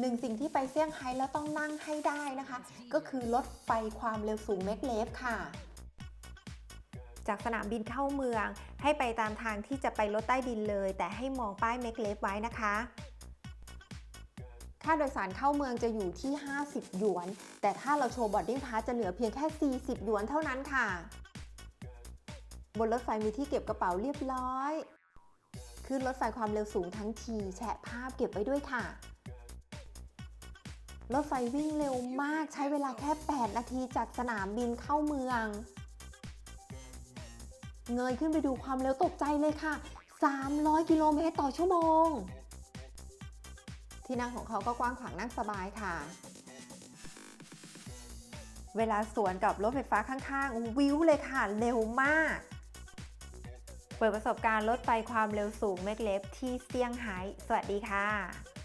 หนึ่งสิ่งที่ไปเซี่ยงไฮ้แล้วต้องนั่งให้ได้นะคะ ก็คือรถไฟความเร็วสูงเมกเลฟค่ะ จากสนามบินเข้าเมือง ให้ไปตามทางที่จะไปรถใต้ดินเลย แต่ให้มองป้ายเมกเลฟไว้นะคะค่าโดยสารเข้าเมืองจะอยู่ที่ 50 หยวน แต่ถ้าเราโชว์บอร์ดดิ้งพาสจะเหลือเพียงแค่ 40 หยวนเท่านั้นค่ะ บนรถไฟมีที่เก็บกระเป๋าเรียบร้อย ขึ้นรถไฟความเร็วสูงทั้งที แชะภาพเก็บไว้ด้วยค่ะ รถไฟวิ่งเร็วมากใช้เวลาแค่ 8 นาทีจากสนามบินเข้าเมือง เงยขึ้นไปดูความเร็วตกใจเลยค่ะ 300 กิโลเมตรต่อชั่วโมง ที่นั่งของเขาก็กว้างขวางนั่งสบายค่ะ เวลาสวนกับรถไฟฟ้าข้างๆ วิวเลยค่ะ เร็วมาก เปิดประสบการณ์รถไฟความเร็วสูงเมกเลฟที่เซี่ยงไฮ้สวัสดีค่ะ